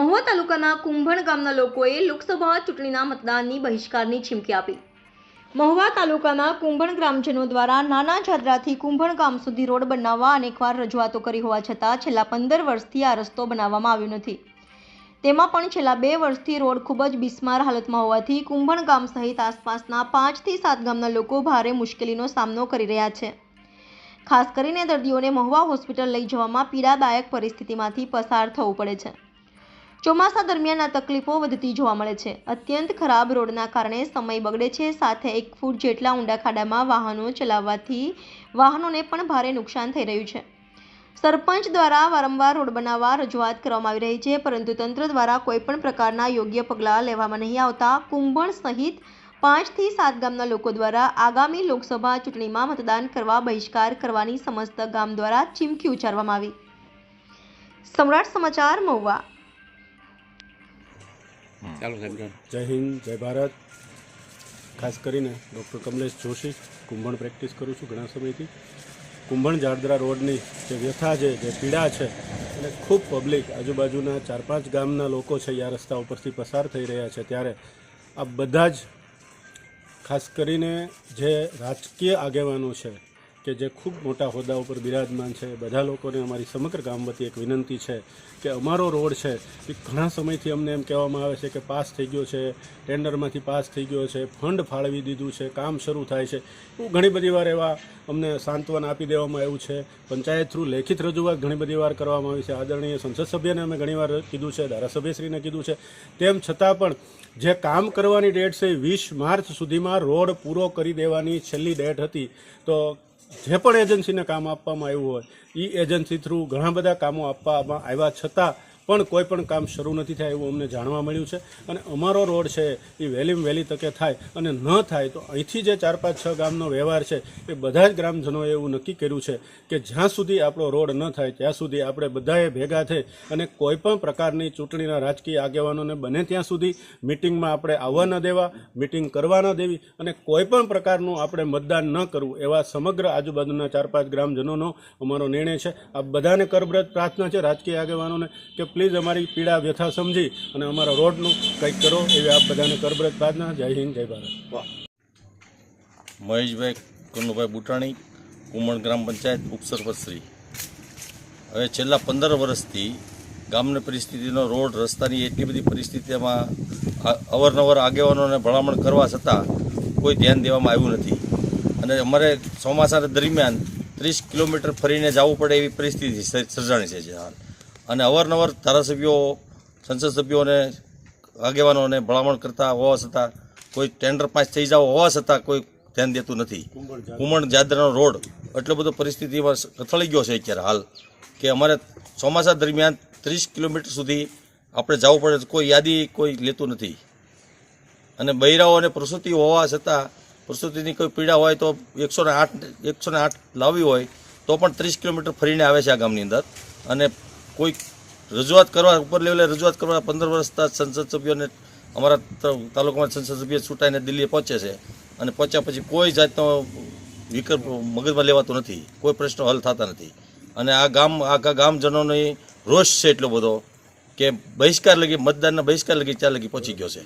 તાલુકાના કુંભણ ગામના લોકોએ લોકસભા ચૂંટણીના મતદાનની બહિષ્કારની ચીમકી આપી. મહુવા તાલુકાના કુંભણ ગ્રામજનો દ્વારા નાના જાદરાથી કુંભણ ગામ સુધી રોડ બનાવવા અનેકવાર રજૂઆતો કરી હોવા છતાં છેલ્લા પંદર વર્ષથી આ રસ્તો બનાવવામાં આવ્યો નથી. તેમાં પણ છેલ્લા બે વર્ષથી રોડ ખૂબ જ બિસ્માર હાલતમાં હોવાથી કુંભણ ગામ સહિત આસપાસના પાંચથી સાત ગામના લોકો ભારે મુશ્કેલીનો સામનો કરી રહ્યા છે. ખાસ કરીને દર્દીઓને મહુવા હોસ્પિટલ લઈ જવામાં પીડાદાયક પરિસ્થિતિમાંથી પસાર થવું પડે છે. ચોમાસા દરમિયાન આ તકલીફો વધતી જોવા મળે છે. અત્યંત ખરાબ રોડના કારણે સમય બગડે છે. સાથે એક ફૂટ જેટલા ઊંડા ખાડામાં વાહનો ચલાવવાથી વાહનોને પણ ભારે નુકસાન થઈ રહ્યું છે. સરપંચ દ્વારા વારંવાર રોડ બનાવવા રજૂઆત કરવામાં આવી રહી છે, પરંતુ તંત્ર દ્વારા કોઈપણ પ્રકારના યોગ્ય પગલાં લેવામાં નહીં આવતા કુંભણ સહિત પાંચથી સાત ગામના લોકો દ્વારા આગામી લોકસભા ચૂંટણીમાં મતદાન કરવા બહિષ્કાર કરવાની સમસ્ત ગામ દ્વારા ચીમકી ઉચ્ચારવામાં આવી. સમ્રાટ સમાચાર મહુવા ચાલો જય હિન્દ, જય ભારત. ખાસ કરીને ડૉક્ટર કમલેશ જોશી, કુંભણ પ્રેક્ટિસ કરું છું ઘણા સમયથી. કુંભણ જાડદરા રોડની જે વ્યથા છે, જે પીડા છે અને ખૂબ પબ્લિક આજુબાજુના ચાર પાંચ ગામના લોકો છે, યા રસ્તા ઉપરથી પસાર થઈ રહ્યા છે. ત્યારે આ બધા જ ખાસ કરીને જે રાજકીય આગેવાનો છે કે જે ખૂબ મોટા હોદ્દા ઉપર બિરાજમાન છે. બધા લોકોને અમારી સમગ્ર ગામ વતી એક વિનંતી છે કે અમારો રોડ છે એ ઘણા સમયથી અમને એમ કહેવામાં આવે છે કે પાસ થઈ ગયો છે, ટેન્ડરમાંથી પાસ થઈ ગયો છે, ફંડ ફાળવી દીધું છે, કામ શરૂ થાય છે. એવું ઘણી બધી વાર એવા અમને સાંત્વન આપી દેવામાં આવ્યું છે. પંચાયત થ્રુ લેખિત રજૂઆત ઘણી બધી વાર કરવામાં આવી છે. આદરણીય સંસદ સભ્યને અમે ઘણીવાર કીધું છે, ધારાસભ્યશ્રીને કીધું છે. તેમ છતાં પણ જે કામ કરવાની ડેટ છે એ વીસ માર્ચ સુધીમાં રોડ પૂરો કરી દેવાની છેલ્લી ડેટ હતી. તો જે પણ એજન્સીને કામ આપવામાં આવ્યું હોય એ એજન્સી થ્રુ ઘણા બધા કામો આપવામાં આવ્યા છતાં પણ કોઈ પણ કામ શરૂ નથી થાય એવું અમને જાણવા મળ્યું છે. અને અમારો રોડ છે, એ વહેલીમાં વહેલી તકે થાય અને ન થાય તો અહીંથી જે ચાર પાંચ છ ગામનો વ્યવહાર છે, એ બધા જ ગ્રામજનોએ એવું નક્કી કર્યું છે કે જ્યાં સુધી આપણો રોડ ન થાય, ત્યાં સુધી આપણે બધાએ ભેગા થઈ અને કોઈ પણ પ્રકારની ચૂંટણીના રાજકીય આગેવાનોને બને ત્યાં સુધી મિટિંગમાં આપણે આવવા ન દેવા, મિટિંગ કરવા ન દેવી અને કોઈ પણ પ્રકારનું આપણે મતદાન ન કરવું એવા સમગ્ર આજુબાજુના ચાર પાંચ ગ્રામજનોનો અમારો નિર્ણય છે. આ બધાને કરબ્રત પ્રાર્થના છે રાજકીય આગેવાનોને કે પ્લીઝ અમારી પીડા વ્યથા સમજી અને અમારા રોડનું કંઈક કરો એવી આપ બધાને કરબ્રત પ્રાર્થના. જય હિન્દ, જય ભારત. મહેશભાઈ કનુભાઈ બુટાણી કુમણ ગ્રામ પંચાયત ઉપસરપંચશ્રી હવે છેલ્લા પંદર વર્ષથી ગામની પરિસ્થિતિનો રોડ, રસ્તાની એટલી બધી પરિસ્થિતિમાં અવારનવાર આગેવાનોને ભલામણ કરવા છતાં કોઈ ધ્યાન દેવામાં આવ્યું નથી. અને અમારે ચોમાસા દરમિયાન ત્રીસ કિલોમીટર ફરીને જવું પડે એવી પરિસ્થિતિ સર્જાણી છે હાલ. અને અવારનવાર ધારાસભ્યો, સંસદ સભ્યોને, આગેવાનોને ભલામણ કરતા હોવા છતાં કોઈ ટેન્ડર પાસ થઈ જાવ હોવા છતાં કોઈ ધ્યાન દેતું નથી. કુમણ જાદરાનો રોડ એટલો બધો પરિસ્થિતિમાં કથળી ગયો છે અત્યારે હાલ કે અમારે ચોમાસા દરમિયાન ત્રીસ કિલોમીટર સુધી આપણે જવું પડે કોઈ યાદી કોઈ લેતું નથી. અને બૈરાઓ અને પ્રસૂતિ હોવા છતાં પ્રસૂતિની કોઈ પીડા હોય તો એકસો ને આઠ, એકસો ને આઠ લાવવી હોય તો પણ ત્રીસ કિલોમીટર ફરીને આવે છે આ ગામની અંદર. અને કોઈ રજૂઆત કરવા, ઉપર લેવલે રજૂઆત કરવા પંદર વર્ષના સંસદ સભ્યોને અમારા તાલુકામાં સંસદ સભ્ય છૂટાઈને દિલ્હી પહોંચે છે અને પહોંચ્યા પછી કોઈ જાતનો વિકલ્પ મગજમાં લેવાતો નથી. કોઈ પ્રશ્નો હલ થતા નથી. અને આ ગામ, આખા ગામજનોનો રોષ છે એટલો બધો કે બહિષ્કાર લગી, મતદાનના બહિષ્કાર લગી ત્યાં લગી પહોંચી ગયો છે.